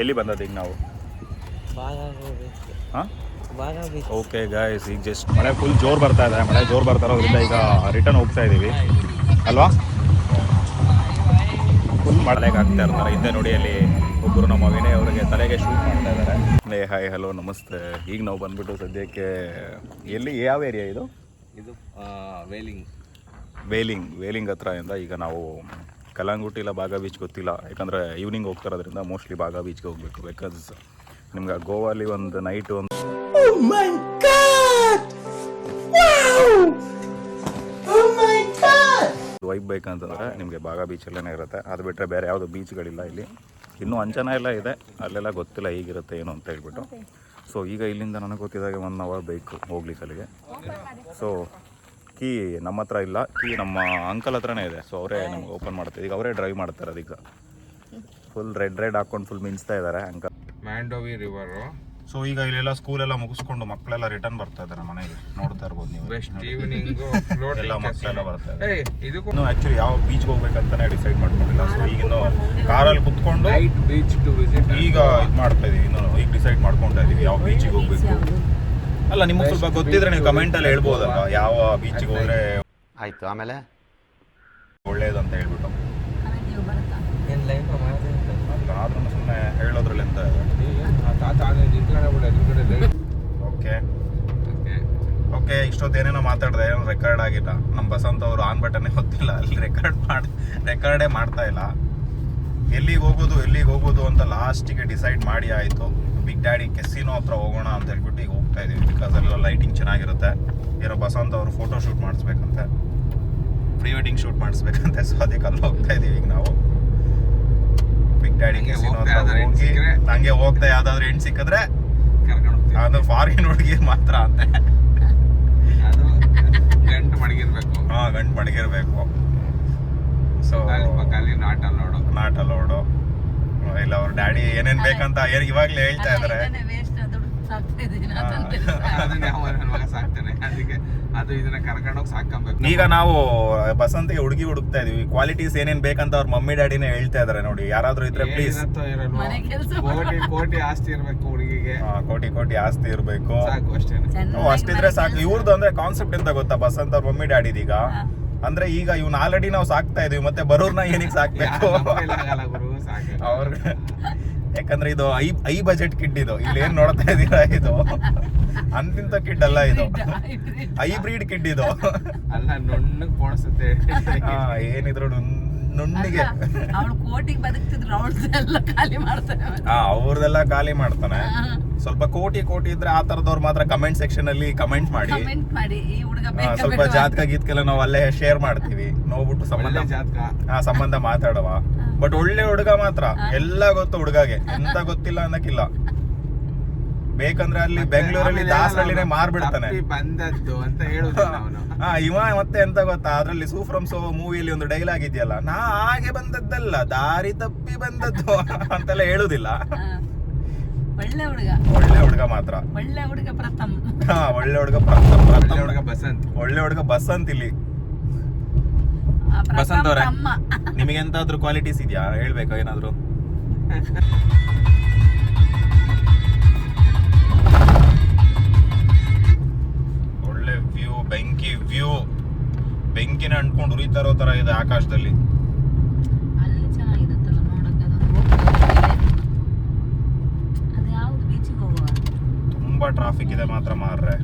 ಎಲ್ಲಿ ಬಂದದ್ದು ಈಗ ನಾವು? ಹಾಂ? ಓಕೆ ಗಾಯ್ಸ್ ಈಗ ಜಸ್ಟ್ ಮಳೆ ಫುಲ್ ಜೋರು ಬರ್ತಾ ಇದೆ. ಮಳೆ ಜೋರು ಬರ್ತಾ ಇರೋದ್ರಿಂದ ಈಗ ರಿಟರ್ನ್ ಹೋಗ್ತಾ ಇದ್ದೀವಿ ಅಲ್ವಾ? ಫುಲ್ ಮಳೆಗೆ ಆಗ್ತಾ ಇರ್ತಾರೆ. ಹಿಂದೆ ನೋಡಿ ಅಲ್ಲಿ ಒಬ್ಬರು ನಮ್ಮ ವಿನಯ್ ಅವರಿಗೆ ತಲೆಗೆ ಶೂಟ್ ಮಾಡ್ತಾ ಇದ್ದಾರೆ. ಲೇ ಹಾಯ್ ಹಲೋ ನಮಸ್ತೆ. ಈಗ ನಾವು ಬಂದ್ಬಿಟ್ಟು ಸದ್ಯಕ್ಕೆ ಎಲ್ಲಿ ಯಾವ ಏರಿಯಾ ಇದು? ಇದು ವೇಲಿಂಗ್ ವೇಲಿಂಗ್ ವೇಲಿಂಗ್ ಹತ್ರ ಇಂದ ಈಗ ನಾವು ಕಲಾಂಗುಟಿ ಇಲ್ಲ ಬಾಗಾ ಬೀಚ್ ಗೊತ್ತಿಲ್ಲ. ಯಾಕಂದರೆ ಈವ್ನಿಂಗ್ ಹೋಗ್ತಾರೋದ್ರಿಂದ ಮೋಸ್ಟ್ಲಿ ಬಾಗಾ ಬೀಚ್ಗೆ ಹೋಗ್ಬೇಕು. ಬಿಕಾಸ್ ನಿಮ್ಗೆ ಗೋವಾಲಿ ಒಂದು ನೈಟ್ ಒಂದು ವೈಬ್ ಬೇಕಂತಂದ್ರೆ ನಿಮಗೆ ಬಾಗಾ ಬೀಚಲ್ಲೇ ಇರುತ್ತೆ. ಅದು ಬಿಟ್ಟರೆ ಬೇರೆ ಯಾವುದೋ ಬೀಚ್ಗಳಿಲ್ಲ ಇಲ್ಲಿ. ಇನ್ನೂ ಅಂಚನ ಎಲ್ಲ ಇದೆ. ಅಲ್ಲೆಲ್ಲ ಗೊತ್ತಿಲ್ಲ ಹೀಗಿರುತ್ತೆ ಏನು ಅಂತ ಹೇಳ್ಬಿಟ್ಟು. ಸೊ ಈಗ ಇಲ್ಲಿಂದ ನನಗೆ ಗೊತ್ತಿದ್ದಾಗೆ ಒನ್ ಅವರ್ ಬೈಕ್ ಹೋಗ್ಲಿಕ್ಕೆ ಅಲ್ಲಿಗೆ. ಸೊ ಕೀ ನಮ್ಮ ಹತ್ರ ಇಲ್ಲ ಕೀ ನಮ್ಮ ಅಂಕಲ್ ಹತ್ರನೇ ಇದೆ. ಸೊ ಅವರೇ ನಮ್ಗೆ ಓಪನ್ ಮಾಡ್ತಾರೆ. ಈಗ ಅವರೇ ಡ್ರೈವ್ ಮಾಡ್ತಾರೆ ಅದೀಗ. ಫುಲ್ ರೆಡ್ ರೆಡ್ ಹಾಕೊಂಡು ಫುಲ್ ಮಿಂಚ್ತಾ ಇದ್ದಾರೆ ಅಂಕಲ್ ಮ್ಯಾಂಡೋವಿ ರಿವರು ಸೊ ಈಗ ಇಲ್ಲೆಲ್ಲ ಸ್ಕೂಲೆಲ್ಲ ಮುಗಿಸ್ಕೊಂಡು ಮಕ್ಕಳೆಲ್ಲ ರಿಟರ್ನ್ ಬರ್ತಾ ಇದ್ದಾರೆ ಮನೆಗೆ. ನೋಡ್ತಾ ಇರ್ಬೋದು ನೀವು. ಬೆಸ್ಟ್ ಈವ್ನಿಂಗ್ ಎಲ್ಲ ಮಕ್ಕಳೆಲ್ಲ ಬರ್ತಾ ಇದ್ದಾರೆ. ಏಯ್ ಇದಕ್ಕೂ ಆಕ್ಚುಲಿ ಯಾವ ಬೀಚ್ಗೆ ಹೋಗ್ಬೇಕಂತಾನೆ ಡಿಸೈಡ್ ಮಾಡ್ಕೊಂಡಿಲ್ಲ. ಸೊ ಈಗ ಕಾರಲ್ಲಿ ಕುತ್ಕೊಂಡು ಬೀಚ್ ಟು ವಿಸಿಟ್ ಈಗ ಇದು ಮಾಡ್ತಾ ಇದೀವಿ. ಇನ್ನು ಈಗ ಡಿಸೈಡ್ ಮಾಡ್ಕೊಂತಾ ಇದೀವಿ ಯಾವ ಬೀಚಿಗೆ ಹೋಗ್ಬೇಕು. ಅಲ್ಲ ನಿಮ್ಗೆ ಸ್ವಲ್ಪ ಗೊತ್ತಿದ್ರೆ ನೀವು ಕಮೆಂಟ್ ಅಲ್ಲಿ ಹೇಳ್ಬೋದಲ್ಲ ಯಾವ ಬೀಚಿಗೆ ಹೋದ್ರೆ ಆಯ್ತು ಆಮೇಲೆ? ಒಳ್ಳೇದು ಅಂತ ಹೇಳ್ಬಿಟ್ಟು. ಆದ್ರೂ ಸುಮ್ಮನೆ ಹೇಳೋದ್ರಲ್ಲಿ ಎಂತ ಲೈಟ್ ಓಕೆ. ಓಕೆ. ಇಷ್ಟೊತ್ತು ಏನೇನೋ ಮಾತಾಡಿದೆ ಏನೋ ರೆಕಾರ್ಡ್ ಆಗಿಲ್ಲ. ನಮ್ಮ ಬಸಂತ ಅವರು ಆನ್ ಬಟನ್ ಗೊತ್ತಿಲ್ಲ ಅಲ್ಲಿ ರೆಕಾರ್ಡ್ ಮಾಡಿ ರೆಕಾರ್ಡೇ ಮಾಡ್ತಾ ಇಲ್ಲ. ಎಲ್ಲಿಗೆ ಹೋಗೋದು ಎಲ್ಲಿಗೆ ಹೋಗೋದು ಅಂತ ಲಾಸ್ಟಿಗೆ ಡಿಸೈಡ್ ಮಾಡಿ ಆಯಿತು. ಬಿಗ್ ಡ್ಯಾಡಿ ಕೆಸಿನೋ ಹತ್ರ ಹೋಗೋಣ ಅಂತ ಹೇಳ್ಬಿಟ್ಟು ಈಗ ಹೋಗ್ತಾ ಇದೀವಿ. ಬಿಕಾಸ್ ಅಲ್ಲೆಲ್ಲ ಲೈಟಿಂಗ್ ಚೆನ್ನಾಗಿರುತ್ತೆ. ಏನೋ ಬಸಂತ ಅವರು ಫೋಟೋ ಶೂಟ್ ಮಾಡಿಸ್ಬೇಕಂತೆ. ಪ್ರೀ ವೆಡ್ಡಿಂಗ್ ಶೂಟ್ ಮಾಡಿಸ್ಬೇಕಂತೆ. ಸೊ ಅದಕ್ಕೆ ಅಲ್ಲಿ ಹೋಗ್ತಾ ಇದೀವಿ ಈಗ ನಾವು. ಬಿಗ್ ಡ್ಯಾಡಿ ಕೆಸಿನೋ ಹತ್ರ ಹೋಗಿ? ಹಂಗೆ ಹೋಗ್ತಾ ಯಾವ್ದಾದ್ರು ಹೆಣ್ಣು ಸಿಕ್ಕಿದ್ರೆ ಅದು ಫಾರಿನ್ ಹುಡುಗಿ ಮಾತ್ರ ಅಂತೆ. ಗಂಟು ಮಡಗಿರ್ಬೇಕು. ಹಾ ಗಂಟು ಮಡಗಿರ್ಬೇಕು. ಸೊ ಅಲ್ಲಿ ಖಾಲಿ ನಾಟ ನೋಡು ನಾಟ್ ಅಲೋಡು ಇಲ್ಲ ಅವ್ರ ಡ್ಯಾಡಿ ಏನೇನ್ ಬೇಕಂತ ಏನ್ ಇವಾಗ್ಲೇ ಹೇಳ್ತಾ ಇದಾರೆ. ಅದನ್ನ ಯಾವ ನನ್ ಮಗ ಅದಕ್ಕೆ ಅದು ಇದನ್ನ ಕರ್ಕೊಂಡೋಗಿ ಸಾಕಬೇಕು ಈಗ ನಾವು ಬಸಂತಿಗೆ ಹುಡುಗಿ ಹುಡುಕ್ತಾ ಇದೀವಿ. ಕ್ವಾಲಿಟೀಸ್ ಏನೇನ್ ಬೇಕಂತ ಅವ್ರ ಮಮ್ಮಿ ಡ್ಯಾಡಿನೇ ಹೇಳ್ತಾ ಇದಾರೆ ನೋಡಿ. ಯಾರಾದ್ರೂ ಇದ್ರೆ ಪ್ಲೀಸ್ ಮನೆ ಕೆಲ್ಸ ಕೋಟಿ ಕೋಟಿ ಆಸ್ತಿ ಇರ್ಬೇಕು ಹುಡುಗಿಗೆ. ಕೋಟಿ ಕೋಟಿ ಆಸ್ತಿ ಇರ್ಬೇಕು. ಅಷ್ಟಿದ್ರೆ ಸಾಕು. ಇವ್ರದ್ದು ಅಂದ್ರೆ ಕಾನ್ಸೆಪ್ಟ್ ಎಂತ ಗೊತ್ತಾ? ಬಸಂತ ಅವ್ರ ಮಮ್ಮಿ ಡ್ಯಾಡಿದೀಗ? ಅಂದ್ರೆ ಈಗ ಇವ್ನ ಆಲ್ರೆಡಿ ನಾವು ಸಾಕ್ತಾ ಇದೀವಿ ಮತ್ತೆ ಬರೋರ್ನ ಏನಿಗೆ ಸಾಕ್ಬೇಕು? ಅವ್ರ ಯಾಕಂದ್ರೆ ಇದು ಐ ಐ ಬಜೆಟ್ ಕಿಡ್ ಇದು. ಇಲ್ಲಿ ಏನ್ ನೋಡ್ತಾ ಇದೀರಾ ಇದು? ಅಂತಿಂತ ಕಿಡ್ ಅಲ್ಲ ಇದು. ಐ ಬ್ರೀಡ್ ಕಿಡ್ ಇದು. ಅಲ್ಲ ನುಣ್ಣಗ್ ಪೋಣಿಸುತ್ತೆ. ಹಾ, ಏನಿದ್ರು ನುಣ್- ನುಣ್ಣಿಗೆ. ಅವಳು ಕೋಟಿಗೆ ಬದುಕ್ತಿದ್ರು ಅವ್ರದ್ದೆಲ್ಲ ಖಾಲಿ ಮಾಡ್ತಾನೆ ಅವ್ರದೆಲ್ಲ ಖಾಲಿ ಮಾಡ್ತಾನೆ. ಸ್ವಲ್ಪ ಕೋಟಿ ಕೋಟಿ ಇದ್ರೆ ಆ ತರದವ್ರು ಮಾತ್ರ ಕಮೆಂಟ್ ಸೆಕ್ಷನ್ ಅಲ್ಲಿ ಕಮೆಂಟ್ ಮಾಡಿ. ಕಮೆಂಟ್ ಮಾಡಿ. ಈ ಹುಡುಗ ಹಾ, ಬೇಕಾ ಸ್ವಲ್ಪ ಜಾತಕ ಜಾತಕ ಗೀತ್ಕೆಲ್ಲ ನಾವು ಅಲ್ಲೇ ಶೇರ್ ಮಾಡ್ತೀವಿ. ನೋಡ್ಬಿಟ್ಟು ಸಂಬಂಧ ಒಳ್ಳೆ ಜಾತಕ. ಹಾ ಸಂಬಂಧ ಮಾತಾಡುವ. ಬಟ್ ಒಳ್ಳೆ ಹುಡುಗ ಮಾತ್ರ. ಎಲ್ಲ ಗೊತ್ತು ಹುಡುಗಗೆ. ಎಂತ ಗೊತ್ತಿಲ್ಲ ಅನ್ನಕ್ಕಿಲ್ಲ ಬೇಕಂದ್ರೆ ಅಲ್ಲಿ ಬೆಂಗಳೂರಲ್ಲಿ ದಾಸರಳ್ಳಿನೇ ಮಾರ್ಬಿಡ್ತಾನೆ. ತಪ್ಪಿ ಬಂದದ್ದು ಅಂತ ಹೇಳುದಿಲ್ಲ ಅವನು. ಹಾ ಇವ ಮತ್ತೆ ಎಂತ ಗೊತ್ತಾ? ಅದ್ರಲ್ಲಿ ಸೂಫ್ರಮ್ ಸೋ ಮೂವಿಯಲ್ಲಿ ಒಂದು ಡೈಲಾಗ್ ಇದೆಯಲ್ಲ. ನಾ ಹಾಗೆ ಬಂದದ್ದಲ್ಲ. ದಾರಿ ತಪ್ಪಿ ಬಂದದ್ದು ಅಂತೆಲ್ಲ ಹೇಳುದಿಲ್ಲ. ಹಾ. ಒಳ್ಳೆ ಹುಡುಗ. ಒಳ್ಳೆ ಹುಡುಗ ಮಾತ್ರ. ಒಳ್ಳೆ ಹುಡುಗ ಪ್ರಥಮ್. ಹಾ ಒಳ್ಳೆ ಹುಡುಗ ಪ್ರಥಮ ಒಳ್ಳೆ ಪ್ರಥಮ ಹುಡುಗ ಬಸಂತ್. ಒಳ್ಳೆ ಹುಡುಗ ಬಸಂತ್ ಇಲ್ಲಿ. ಬಸಂತ್ ಅವ್ರೆ. ನಿಮಗೆ ಎಂತಾದ್ರೂ ಕ್ವಾಲಿಟೀಸ್ ಇದೆಯಾ? ಹೇಳ್ಬೇಕಾ ಏನಾದ್ರು? ಒಳ್ಳೆ ವ್ಯೂ ಬೆಂಕಿ ವ್ಯೂ ಬೆಂಕಿನ ಅಂಟ್ಕೊಂಡು ಉರಿತಾ ಇರೋ ತರ ಇದೆ ಆಕಾಶದಲ್ಲಿ ಅಲ್ಲಿ ಚೆನ್ನಾಗಿರುತ್ತಲ್ಲ ನೋಡಕ್ಕೆ ಅದೊಂದು ಅದು ಯಾವ್ದು ಬೀಚಿಗೆ ಹೋಗುವ ತುಂಬಾ ಟ್ರಾಫಿಕ್ ಇದೆ ಮಾತ್ರ ಮಾರ್ರೆ.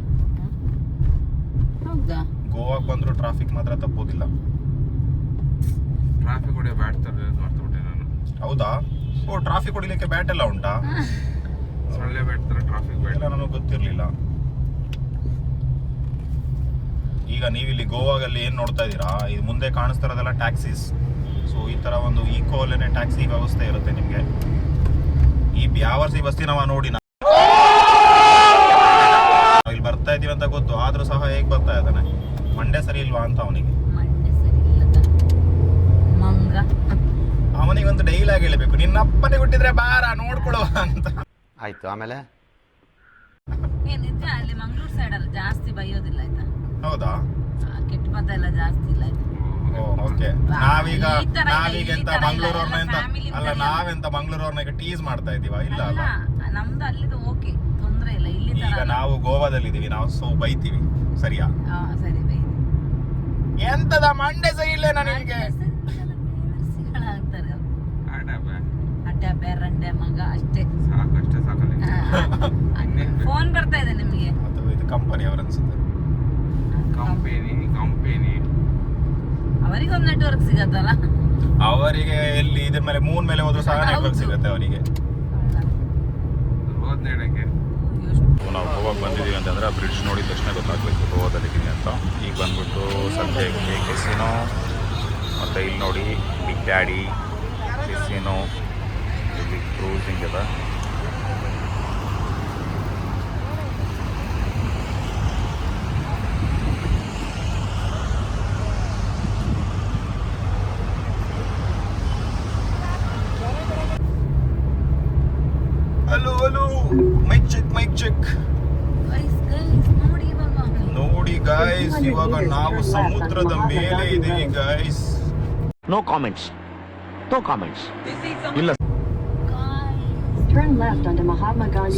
ಹೌದಾ? ಗೋವಾಗ್ ಬಂದ್ರು ಟ್ರಾಫಿಕ್ ಮಾತ್ರ ತಪ್ಪೋದಿಲ್ಲ. ಟ್ರಾಫಿಕ್ ಹೊಡಿಯೋ ಬ್ಯಾಟ್ ಮಾಡ್ತಬಿಟ್ಟೆ ನಾನು. ಹೌದಾ? ಓ ಟ್ರಾಫಿಕ್ ಹೊಡಿಲಿಕ್ಕೆ ಬ್ಯಾಟ್ ಎಲ್ಲ ಉಂಟಾ? ಸೊಳ್ಳೆ ಬ್ಯಾಟ್ ತರ ಟ್ರಾಫಿಕ್ ಬ್ಯಾಟ್ ಎಲ್ಲ ಗೊತ್ತಿರಲಿಲ್ಲ ಗೊತ್ತಿರ್ಲಿಲ್ಲ. ಈಗ ನೀವಿಲ್ಲಿ ಗೋವಾಗಲ್ಲಿ ಏನ್ ನೋಡ್ತಾ ಇದ್ದೀರಾ? ಇದು ಮುಂದೆ ಕಾಣಿಸ್ತಾ ಇರೋದೆಲ್ಲ ಟ್ಯಾಕ್ಸೀಸ್ ಸೊ ಈ ತರ ಒಂದು ಈಕೋ ಅಲ್ಲೇನೆ ಟ್ಯಾಕ್ಸಿ ವ್ಯವಸ್ಥೆ ಇರುತ್ತೆ ನಿಮಗೆ. ಈ ಬ್ಯಾವರ್ಸಿ ನಾವ ನೋಡಿ ನಾ- ನಾವ್ ಇಲ್ಲಿ ಬರ್ತಾ ಇದೀವಿ ಅಂತ ಗೊತ್ತು ಆದ್ರೂ ಸಹ ಹೇಗ್ ಬರ್ತಾ ಇದ್ದಾನೆ ಮಂಡ್ಯ ಸರಿ ಇಲ್ವಾ ಅಂತ ಅವನಿಗೆ? ಒಂದು ಡೈಲಾಗ್ ಹೇಳಬೇಕು. ನಿನ್ನ ಅಪ್ಪನೇ ಹುಟ್ಟಿದ್ರೆ ಬಾರ ನೋಡ್ಕೊಳುವ ಅಂತ. ಆಯ್ತು ಆಮೇಲೆ? ಅಲ್ಲಿ ಮಂಗ್ಳೂರ್ ಸೈಡ್ ಅಲ್ಲ ಜಾಸ್ತಿ ಬೈಯೋದಿಲ್ಲ ಆಯ್ತಾ? ಹೌದಾ? ಕೆಟ್ಟ ಪದ ಎಲ್ಲ ಜಾಸ್ತಿ ಇಲ್ಲ ಆಯ್ತಾ? ಓಕೆ ನಾವೀಗ ನಾವೀಗ ಎಂತ ಮಂಗಳೂರವ್ರನ್ನ ಎಂತ ಅಲ್ಲ ನಾವೆಂತ ಮಂಗಳೂರವ್ರನ್ನ ಟೀಸ್ ಮಾಡ್ತಾ ಇದೀವ? ಇಲ್ಲ ಅಲ್ಲ? ಅಲ್ಲ ನಮ್ದು ಅಲ್ಲಿದು ಓಕೆ ತೊಂದ್ರೆ ಇಲ್ಲ ಇಲ್ಲಿ ತರ ಈಗ ನಾವು ಗೋವಾದಲ್ಲಿ ಇದೀವಿ ನಾವು ಸೊ ಬೈತೀವಿ. ಸರಿಯಾ? ಸರಿ ಬೈ. ಎಂತದ ಮಂಡೆ ಸಹ ಇಲ್ಲ ನನಗೆ ಮಗ ಅಷ್ಟೇ. ಸಾಕಷ್ಟೇ ಸಾಕಲ್ಲ. ಫೋನ್ ಬರ್ತಾ ಇದೆ ನಿಮಗೆ. ಅದು ಇದು ಕಂಪನಿ ಅವ್ರ ಅನ್ಸುತ್ತೆ. ಕಂಪೆನಿ ಕಂಪೆನಿ ಅವರಿಗೊಂದು ನೆಟ್ವರ್ಕ್ ಸಿಗತ್ತಲ್ಲ? ಅವರಿಗೆ ಎಲ್ಲಿ ಇದ್ರ ಮೇಲೆ ಮೂನ್ ಮೇಲೆ ಹೋದ್ರು ಸಹ. ನೆಟ್ವರ್ಕ್ ಸಿಗುತ್ತೆ ಅವರಿಗೆ. ಹೋದ್ನೇಳಕ್ಕೆ ನಾವು ಗೋವಾಗೆ ಬಂದಿದ್ದೀವಿ ಅಂತಂದ್ರೆ ಬ್ರಿಡ್ಜ್ ನೋಡಿದ ತಕ್ಷಣ ಗೊತ್ತಾಗ್ಬೇಕು ಗೋವಾದಲ್ಲಿ ಇದ್ದೀನಿ ಅಂತ. ಈಗ ಬಂದ್ಬಿಟ್ಟು ಕೆ ಕೆಸಿನೋ ಮತ್ತು ಇಲ್ಲಿ ನೋಡಿ ಬಿಗ್ ಡ್ಯಾಡಿ ಕೆಸಿನೋ ಇಲ್ಲಿ ಕ್ರೂಸಿಂಗ್ ಇದೆ ಹಲೋ ಹಲೋ ಮೈಕ್ ಚೆಕ್ ನೋಡಿ ಗೈಸ್ ಗೈಸ್ ನೋಡಿ ಇವಾಗ. ನೋಡಿ ಗಾಯ್ಸ್ ಇವಾಗ ನಾವು ಸಮುದ್ರದ ಮೇಲೆ ಇದೀವಿ guys no comments no comments ಇಲ್ಲ.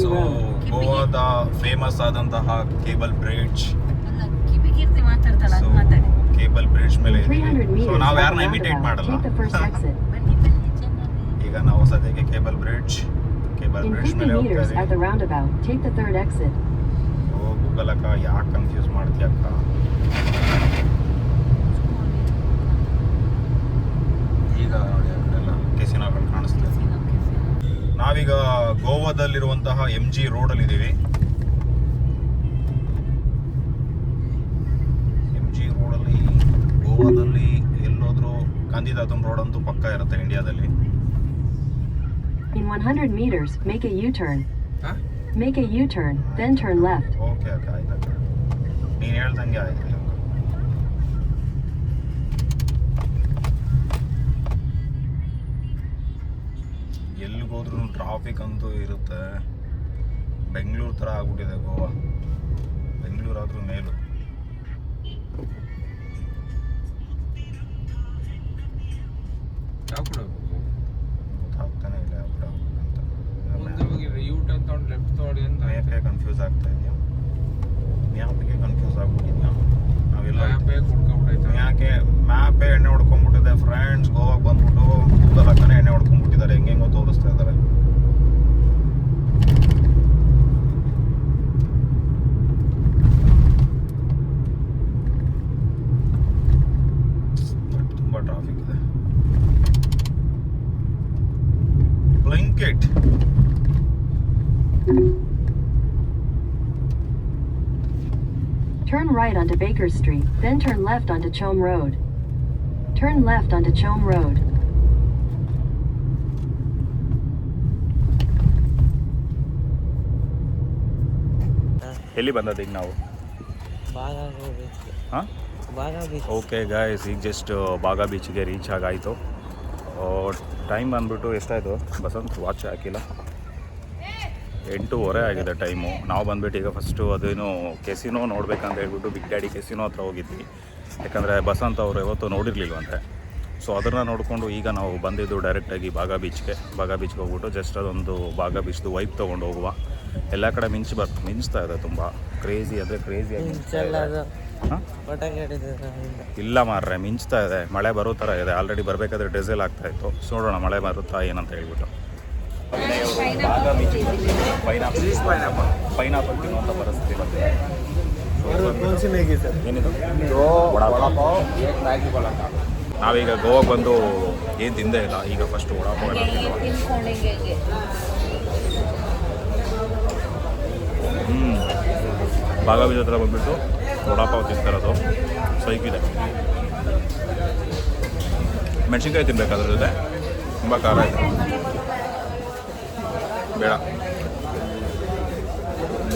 Road. ಗೋವಾದ ಫೇಮಸ್ ಆದಂತಹ ಕೇಬಲ್ ಬ್ರಿಡ್ಜ್ ಅಲ್ಲ ಕಿವಿ ಕೀರ್ತಿ ಮಾತಾಡ್ತಾಳ ಅದು ಮಾತಾಡಿ. ಕೇಬಲ್ ಬ್ರಿಡ್ಜ್ ಮೇಲೆ In 300 ಸೊ ನಾವು ಯಾರನ್ನ ಇಮಿಟೇಟ್ ಮಾಡಲ್ಲ. ಈಗ ನಾವು ಸದ್ಯಕ್ಕೆ cable bridge cable In bridge 50 meters at the roundabout, take the third exit. ಓ ಗೂಗಲ್ ಅಕ್ಕ ಯಾಕೆ ಕನ್ಫ್ಯೂಸ್ ಮಾಡ್ತೀಯ ಅಕ್ಕ? ಈಗ ನೋಡಿ ಆ ಕೆಸಿನೋಗಳು ನಾವೀಗ ಗೋವಾದಲ್ಲಿರುವಂತಹ ಎಂ ಜಿ ರೋಡಲ್ಲಿ ಇದ್ದೀವಿ ಎಂ ಜಿ ರೋಡಲ್ಲಿ ಗೋವಾದಲ್ಲಿ ಎಲ್ಲೋದ್ರೂ ಗಾಂಧಿದಾತನ್ ರೋಡ್ ಅಂತೂ ಪಕ್ಕ ಇರುತ್ತೆ ಇಂಡಿಯಾದಲ್ಲಿ 100 meters, make a U-turn. ಹಾ? Make a U-turn, then turn left. Okay okay ಆಯ್ತು ಆಯ್ತು ನೀನು ಹೇಳ್ದಂಗೆ ಆಯ್ತು ಇವಾಗ. ಎಲ್ಲಿಗೋದ್ರೂ ಟ್ರಾಫಿಕ್ ಅಂತೂ ಇರುತ್ತೆ ಬೆಂಗಳೂರು ಥರ ಆಗ್ಬಿಟ್ಟಿದೆ ಗೋವಾ ಬೆಂಗಳೂರಾದ್ರೂ ಮೇಲು ಯಾವ ಕಡೆ ಹೋಗ್ಬೇಕು ಗೊತ್ತಾಗ್ತಾನೆ ಇಲ್ಲ ಯಾವ ಕಡೆ ಹೋಗ್ಬೇಕಂತ ಮುಂದೆ ಹೋಗಿ ಯೂ ಟರ್ನ್ ತಗೊಂಡು ಲೆಫ್ಟ್ ತಗೊಳ್ಳಿ ಅಂತ ಯಾಕೆ ಕನ್ಫ್ಯೂಸ್ ಆಗ್ತಾ ಇದೆಯಾ ಮ್ಯಾಪಿಗೆ ಕನ್ಫ್ಯೂಸ್ ಆಗ್ಬಿಟ್ಟಿದ್ಯಾ ನಾವೆಲ್ಲ ಮ್ಯಾಪೇ ಕುಡ್ಕೊಂಡ್ಬಿಟ್ಟೈತೆ ಯಾಕೆ ಮ್ಯಾಪೇ ಎಣ್ಣೆ ಹೊಡ್ಕೊಂಡ್ಬಿಟ್ಟಿದೆ ಫ್ರೆಂಡ್ಸ್ ಗೋವಾಗೆ ಬಂದ್ಬಿಟ್ಟು ಗೂಗಲ್ ಹಾಕನೆ ಎಣ್ಣೆ ಹೊಡ್ಕೊಂಡ್ಬಿಟ್ಟಿದ್ದಾರೆ ಹೆಂಗೆಂಗೋ ತೋರಿಸ್ತಾ ಇದ್ದಾರೆ ಬಟ್ ತುಂಬ ಟ್ರಾಫಿಕ್ ಇದೆ Blinkit Turn right onto Baker Street, then turn left onto Chome Road. Turn left onto Chome Road. ಎಲ್ಲಿ ಬಂದದ್ದು ಈಗ ನಾವು ಹಾಂ ಓಕೆ ಗಾಯ್ಸ್ ಈಗ ಜಸ್ಟ್ ಬಾಗಾ ಬೀಚ್ಗೆ ರೀಚ್ ಆಗಾಯಿತು ಟೈಮ್ ಬಂದ್ಬಿಟ್ಟು ಎಷ್ಟಾಯಿತು ಬಸಂತ್ ವಾಚ್ ಹಾಕಿಲ್ಲ ಎಂಟೂವರೆ ಆಗಿದೆ ಟೈಮು. ನಾವು ಬಂದ್ಬಿಟ್ಟು ಈಗ ಫಸ್ಟು ಅದೇನು ಕೆಸಿನೋ ನೋಡ್ಬೇಕಂತ ಹೇಳ್ಬಿಟ್ಟು ಬಿಗ್ ಡ್ಯಾಡಿ ಕೆಸಿನೋ ಹತ್ರ ಹೋಗಿದ್ವಿ. ಯಾಕಂದರೆ ಬಸಂತ ಅವರು ಯಾವತ್ತೂ ನೋಡಿರ್ಲಿಲ್ವಂತೆ ಸೊ ಅದನ್ನು ನೋಡಿಕೊಂಡು ಈಗ ನಾವು ಬಂದಿದ್ದು ಡೈರೆಕ್ಟಾಗಿ ಬಾಗಾ ಬೀಚ್ಗೆ ಬಾಗಾ ಬೀಚ್ಗೆ ಹೋಗ್ಬಿಟ್ಟು ಜಸ್ಟ್ ಅದೊಂದು ಬಾಗಾ ಬೀಚ್ದು ವೈಪ್ ತೊಗೊಂಡು ಹೋಗುವ. ಎಲ್ಲ ಕಡೆ ಮಿಂಚು ಬರ್ ಮಿಂಚ್ತಾ ಇದೆ ತುಂಬ. ಕ್ರೇಜಿ ಅಂದರೆ ಕ್ರೇಜಿ ಇಲ್ಲ ಮಾರ್ರೆ ಮಿಂಚ್ತಾ ಇದೆ. ಮಳೆ ಬರೋ ಥರ ಇದೆ. ಆಲ್ರೆಡಿ ಬರಬೇಕಾದ್ರೆ ಡಿಸೇಲ್ ಆಗ್ತಾಯಿತ್ತು ಸೊ ನೋಡೋಣ ಮಳೆ ಬರುತ್ತಾ ಏನಂತ ಹೇಳ್ಬಿಟ್ಟು. ಪೈನಾಪಲ್ ತಿನ್ನುವಂಥ ಪರಿಸ್ಥಿತಿ ಬಂದಿದೆ. ಏನಿದು. ನಾವೀಗ ಗೋವಾಗೆ ಬಂದು ಏನು ತಿಂದೇ ಇಲ್ಲ. ಈಗ ಫಸ್ಟ್ ವಡಾಪಾವ್ ಹ್ಞೂ ಬಾಗ ಬೀಜ ಹತ್ರ ಬಂದುಬಿಟ್ಟು ವಡಾಪಾವ್ ತಿಂತಿರೋದು ಸೈಕಿದೆ ಮೆಣಸಿನ್ಕಾಯಿ ತಿನ್ಬೇಕು ಅದ್ರ ಜೊತೆ ತುಂಬ ಖಾರ ಇದೆ. ಬೇಡ.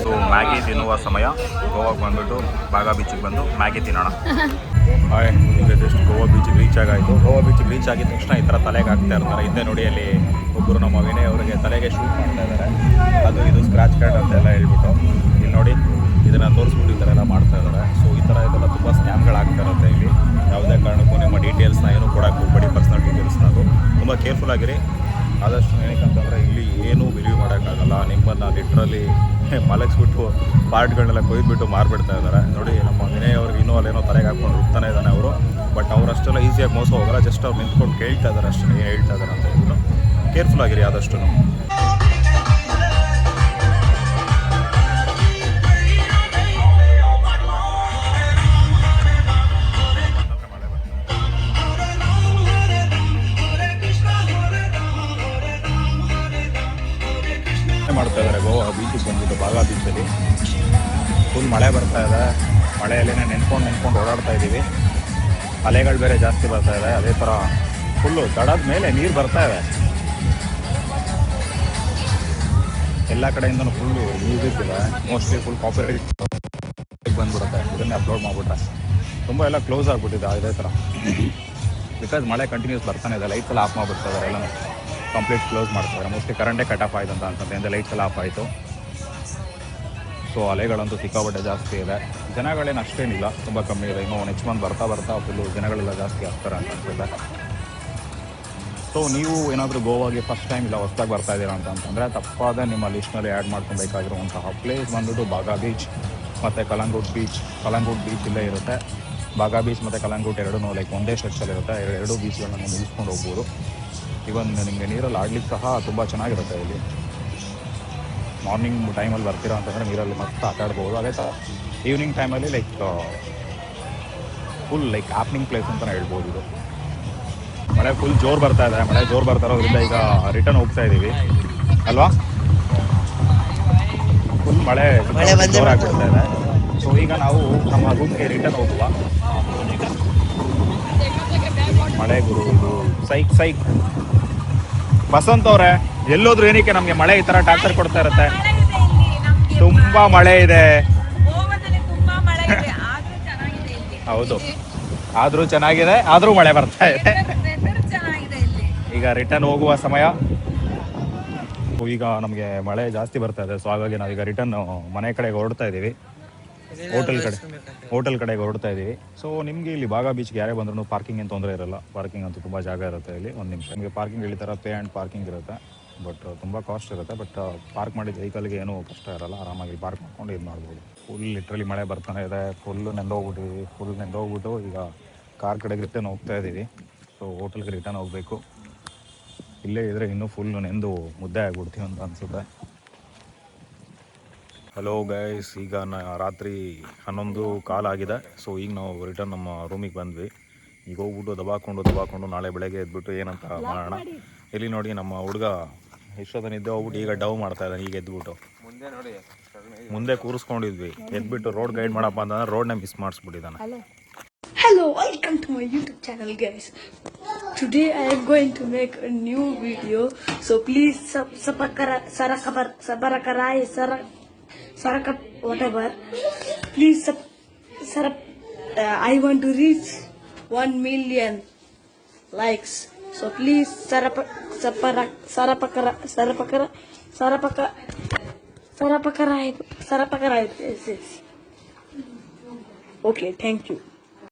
ಸೊ ಮ್ಯಾಗಿ ತಿನ್ನುವ ಸಮಯ. ಗೋವಾಗ ಬಂದುಬಿಟ್ಟು ಬಾಗಾ ಬೀಚಿಗೆ ಬಂದು ಮ್ಯಾಗಿ ತಿನ್ನೋಣ. ಹಾಯ್ ಈಗ ಜಸ್ಟ್ ಗೋವಾ ಬೀಚಿಗೆ ರೀಚ್ ಆಗಾಯಿತು. ಗೋವಾ ಬೀಚಿಗೆ ರೀಚ್ ಆಗಿದ ತಕ್ಷಣ ಈ ಥರ ತಲೆಗೆ ಹಾಕ್ತಾ ಇರ್ತಾರೆ. ಹಿಂದೆ ನೋಡಿ ಅಲ್ಲಿ ಒಬ್ಬರು ನಮ್ಮ ವಿನಯ್ ಅವರಿಗೆ ತಲೆಗೆ ಶೂಟ್ ಮಾಡ್ತಾ ಇದ್ದಾರೆ ಅದು ಇದು ಸ್ಕ್ರಾಚ್ ಕಾರ್ಡ್ ಅಂತೆಲ್ಲ ಹೇಳ್ಬಿಟ್ಟು. ಇಲ್ಲಿ ನೋಡಿ, ಇದನ್ನು ತೋರಿಸ್ಬಿಟ್ಟು ಈ ಥರ ಎಲ್ಲ ಮಾಡ್ತಾ ಇದ್ದಾರೆ ಸೊ ಈ ಥರ ಇದೆಲ್ಲ ತುಂಬ ಸ್ಕ್ಯಾಮ್ಗಳಾಗ್ತಾ ಇರುತ್ತೆ ಇಲ್ಲಿ. ಯಾವುದೇ ಕಾರಣಕ್ಕೂ ನಿಮ್ಮ ಡೀಟೇಲ್ಸ್ನ ಏನು ಕೊಡೋಕ್ಕೆ ಹೋಗ್ಬೇಡಿ ಪರ್ಸ್ನಲ್ ಡೀಟೇಲ್ಸ್ನ ಅದು. ತುಂಬ ಕೇರ್ಫುಲ್ ಆಗಿರಿ. ಆದಷ್ಟು ಏನಕ್ಕಂತಂದರೆ ಇಲ್ಲಿ ಏನೂ ಬಿಲೀವ್ ಮಾಡೋಕ್ಕಾಗಲ್ಲ. ನಿಮ್ಮನ್ನು ಲಿಟ್ರಲಿ ಮಲಗಿಸ್ಬಿಟ್ಟು ಪಾರ್ಟ್ಗಳನ್ನೆಲ್ಲ ಕೊಯ್ದುಬಿಟ್ಟು ಮಾರ್ಬಿಡ್ತಾ ಇದ್ದಾರೆ. ನೋಡಿ, ನಮ್ಮ ವಿನಯ್ ಅವ್ರಿಗೆ ಇನ್ನೂ ಅಲ್ಲೇನೋ ತಲೆಗೆ ಹಾಕ್ಕೊಂಡು ರುಬ್ತಾನೆ ಇದ್ದಾನೆ ಅವರು. ಬಟ್ ಅವ್ರು ಅಷ್ಟೆಲ್ಲ ಈಸಿಯಾಗಿ ಮೋಸ ಹೋಗಲ್ಲ ಜಸ್ಟ್ ಅವ್ರು ನಿಂತ್ಕೊಂಡು ಕೇಳ್ತಾ ಇದ್ದಾರೆ ಅಷ್ಟೇ, ಏನು ಹೇಳ್ತಾ ಇದ್ದಾರೆ ಅಂತ ಹೇಳ್ಬಿಟ್ಟು. ಕೇರ್ಫುಲ್ ಆಗಿರಿ ಆದಷ್ಟು. ಗೋವಾ ಬಂದಿದ್ದು ಬಂದ್ಬಿಟ್ಟು ಬಾಗಾ ಬೀಚಲ್ಲಿ ಫುಲ್ ಮಳೆ ಬರ್ತಾ ಇದೆ. ಮಳೆಯಲ್ಲೇ ನೆನ್ಕೊಂಡು ನೆನ್ಕೊಂಡು ಓಡಾಡ್ತಾ ಇದ್ದೀವಿ ಅಲೆಗಳು ಬೇರೆ ಜಾಸ್ತಿ ಬರ್ತಾ ಇದೆ. ಅದೇ ಥರ ಫುಲ್ಲು ದಡದ ಮೇಲೆ ನೀರು ಬರ್ತಾ ಇದೆ. ಎಲ್ಲ ಕಡೆಯಿಂದ ಫುಲ್ಲು ಮ್ಯೂಸಿಕ್ ಇದೆ ಮೋಸ್ಟ್ಲಿ ಫುಲ್ ಕಾಪಿರೈಟ್ ಬಂದ್ಬಿಡುತ್ತೆ. ಇದನ್ನೇ ಅಪ್ಲೋಡ್ ಮಾಡಿಬಿಟ್ರೆ. ತುಂಬ ಎಲ್ಲ ಕ್ಲೋಸ್ ಆಗಿಬಿಟ್ಟಿದೆ ಅದೇ ಥರ ಬಿಕಾಸ್ ಮಳೆ ಕಂಟಿನ್ಯೂಸ್ ಬರ್ತಾನೆ ಇದೆ. ಲೈಟ್ಸ್ ಎಲ್ಲ ಆಫ್ ಇದ್ದಾರೆ ಎಲ್ಲ ಕಂಪ್ಲೀಟ್ ಕ್ಲೋಸ್ ಮಾಡ್ತಾರೆ ಮೋಸ್ಟ್ಲಿ ಕರೆಂಟೇ ಕಟ್ ಆಫ್ ಆಯಿತು ಅಂತ ಲೈಟ್ಸ್ ಎಲ್ಲ ಆಫ್ ಆಯಿತು. ಸೊ ಅಲೆಗಳಂತೂ ಸಿಕ್ಕಾಪಟ್ಟೆ ಜಾಸ್ತಿ ಇದೆ. ಜನಗಳೇನು ಅಷ್ಟೇನಿಲ್ಲ. ತುಂಬ ಕಮ್ಮಿ ಇದೆ. ಇನ್ನೂ ನೆಕ್ಸ್ಟ್ ಮಂತ್ ಬರ್ತಾ ಬರ್ತಾ ಫುಲ್ಲು ಜನಗಳೆಲ್ಲ ಜಾಸ್ತಿ ಆಗ್ತಾರೆ ಅಂತ ಅನ್ಸುತ್ತೆ. ಸೊ ನೀವು ಏನಾದರೂ ಗೋವಾಗೆ ಫಸ್ಟ್ ಟೈಮ್ ಇಲ್ಲ, ಹೊಸ್ದಾಗಿ ಬರ್ತಾ ಇದ್ದೀರಾ ಅಂತ ಅಂತಂದರೆ ತಪ್ಪಾದ ನಿಮ್ಮ ಲಿಸ್ಟ್ನಲ್ಲಿ ಆ್ಯಡ್ ಮಾಡ್ಕೊಬೇಕಾಗಿರುವಂತಹ ಪ್ಲೇಸ್ ಬಂದುಬಿಟ್ಟು ಬಾಗಾ ಬೀಚ್ ಮತ್ತು ಕಲಂಗೂಟ್ ಬೀಚ್ ಕಲಂಗೂಟ್ ಬೀಚ್ ಇಲ್ಲೇ ಇರುತ್ತೆ. ಬಾಗಾ ಬೀಚ್ ಮತ್ತು ಕಲಂಗೂಟ್ ಎರಡೂ ಲೈಕ್ ಒಂದೇ ಸ್ಟ್ರೆಚ್ಚಲ್ಲಿ ಇರುತ್ತೆ. ಎರಡು ಎರಡೂ ಬೀಚ್ಗಳನ್ನ ಮುಗಿಸ್ಕೊಂಡು ಹೋಗ್ಬೋದು. ಇವನ್ ನಿಮಗೆ ನೀರಲ್ಲಿ ಆಡ್ಲಿಕ್ಕೆ ಸಹ ತುಂಬ ಚೆನ್ನಾಗಿರುತ್ತೆ ಇಲ್ಲಿ. ಮಾರ್ನಿಂಗ್ ಟೈಮಲ್ಲಿ ಬರ್ತೀರಾ ಅಂತಂದರೆ ನೀರಲ್ಲಿ ಮತ್ತೆ ಆಟ ಆಡ್ಬೋದು. ಅದೇ ಥರ ಈವ್ನಿಂಗ್ ಟೈಮಲ್ಲಿ like full like opening place ಅಂತಲೇ ಹೇಳ್ಬೋದು ಇದು. ಮಳೆ ಫುಲ್ ಜೋರು ಬರ್ತಾ ಇದೆ. ಮಳೆ ಜೋರು ಬರ್ತಾ ಇರೋದ್ರಿಂದ ಈಗ ರಿಟರ್ನ್ ಹೋಗ್ತಾ ಇದ್ದೀವಿ ಅಲ್ವಾ? ಫುಲ್ ಮಳೆ ಜೋರು ಆಗ್ಬಿಡ್ತಾ ಇದೆ. ಸೊ ಈಗ ನಾವು ನಮ್ಮ ರೂಮ್ಗೆ ರಿಟರ್ನ್ ಹೋಗುವ. ಮಳೆ ಗುರು ಇದು ಸೈಕ್ ಸೈಕ್. ಬಸಂತ್ ಅವ್ರೆ, ಎಲ್ಲೋದ್ರು ಏನಕ್ಕೆ ನಮಗೆ ಮಳೆ ಈ ತರ ಟಾರ್ಚರ್ ಕೊಡ್ತಾ ಇರುತ್ತೆ? ತುಂಬಾ ಮಳೆ ಇದೆ. ಹೌದು. ಆದ್ರೂ ಚೆನ್ನಾಗಿದೆ, ಆದ್ರೂ ಮಳೆ ಬರ್ತಾ ಇದೆ. ಈಗ ರಿಟರ್ನ್ ಹೋಗುವ ಸಮಯ. ಈಗ ನಮಗೆ ಮಳೆ ಜಾಸ್ತಿ ಬರ್ತಾ ಇದೆ, ಸೊ ಹಾಗಾಗಿ ನಾವೀಗ ರಿಟರ್ನ್ ಮನೆ ಕಡೆಗೆ ಹೊರಡ್ತಾ ಇದ್ದೀವಿ ಹೋಟೆಲ್ ಕಡೆ. ಹೋಟೆಲ್ ಕಡೆಗೆ ಹೊರಡ್ತಾ ಇದ್ದೀವಿ ಸೊ ನಿಮಗೆ ಇಲ್ಲಿ ಬಾಗಾ ಬೀಚ್ಗೆ ಯಾರೇ ಬಂದ್ರೂ ಪಾರ್ಕಿಂಗ್ ಏನು ತೊಂದರೆ ಇರಲ್ಲ. ಪಾರ್ಕಿಂಗ್ ಅಂತೂ ತುಂಬ ಜಾಗ ಇರುತ್ತೆ ಇಲ್ಲಿ. ಒಂದು ನಿಮಿಷ. ನಿಮಗೆ ಪಾರ್ಕಿಂಗ್ ಇಲ್ಲಿ ಥರ ಪೇ ಆ್ಯಂಡ್ ಪಾರ್ಕಿಂಗ್ ಇರುತ್ತೆ. ಬಟ್ ತುಂಬ ಕಾಸ್ಟ್ ಇರುತ್ತೆ. ಬಟ್ ಪಾರ್ಕ್ ಮಾಡಿದ ವೆಹಿಕಲ್ಗೆ ಏನೂ ಕಷ್ಟ ಇರಲ್ಲ. ಆರಾಮಾಗಿ ಪಾರ್ಕ್ ಮಾಡ್ಕೊಂಡು ಇದು ಮಾಡ್ಬೋದು. ಫುಲ್ ಲಿಟ್ರಲಿ ಮಳೆ ಬರ್ತಾನೆ ಇದೆ. ಫುಲ್ ನೆಂದೋಗ್ಬಿಟ್ಟಿವಿ ಫುಲ್ ನೆಂದೋಗ್ಬಿಟ್ಟು ಈಗ ಕಾರ್ ಕಡೆಗೆ ರಿಟರ್ನ್ ಹೋಗ್ತಾ ಇದ್ದೀವಿ ಸೊ ಹೋಟೆಲ್ಗೆ ರಿಟರ್ನ್ ಹೋಗಬೇಕು. ಇಲ್ಲೇ ಇದ್ರೆ ಇನ್ನೂ ಫುಲ್ ನೆಂದು ಮುದ್ದೆ ಆಗ್ಬಿಡ್ತೀವಿ ಅಂತ ಅನಿಸುತ್ತೆ. ಹಲೋ ಗೈಸ್ ಈಗ ನ ರಾತ್ರಿ ಹನ್ನೊಂದು ಕಾಲ್ ಆಗಿದೆ. ಸೊ ಈಗ ನಾವು ರಿಟರ್ನ್ ನಮ್ಮ ರೂಮಿಗೆ ಬಂದ್ವಿ. ಈಗ ಹೋಗ್ಬಿಟ್ಟು ದಬಾಕೊಂಡು ದಬಾಕೊಂಡು ನಾಳೆ ಬೆಳಗ್ಗೆ ಎದ್ಬಿಟ್ಟು ಏನಂತ ಮಾಡೋಣ. ಇಲ್ಲಿ ನೋಡಿ ನಮ್ಮ ಹುಡುಗ ಇಷ್ಟೊತ್ತನಿದ್ದೆ ಹೋಗ್ಬಿಟ್ಟು ಈಗ ಡವ್ ಮಾಡ್ತಾ ಇದ್ದಾನೆ ಈಗ ಎದ್ಬಿಟ್ಟು. ಮುಂದೆ ನೋಡಿ ಮುಂದೆ ಕೂರಿಸ್ಕೊಂಡಿದ್ವಿ. ಎದ್ಬಿಟ್ಟು ರೋಡ್ ಗೈಡ್ ಮಾಡಪ್ಪ ಅಂತಂದ್ರೆ ರೋಡ್ನ ಮಿಸ್ ಮಾಡಿಸ್ಬಿಟ್ಟಿದ್ದಾನೆ. Hello, welcome to my YouTube channel, guys. Today I am going to make a new video, so please sub sabakara sarakabar sabarakarai sara saraka whatever. Please sub sarap. Uh, I want to reach one million likes, so please sarapa sapara sarapakara sarapakara sarapaka sarapakarai sarapakarai. Yes, yes. Okay, thank you.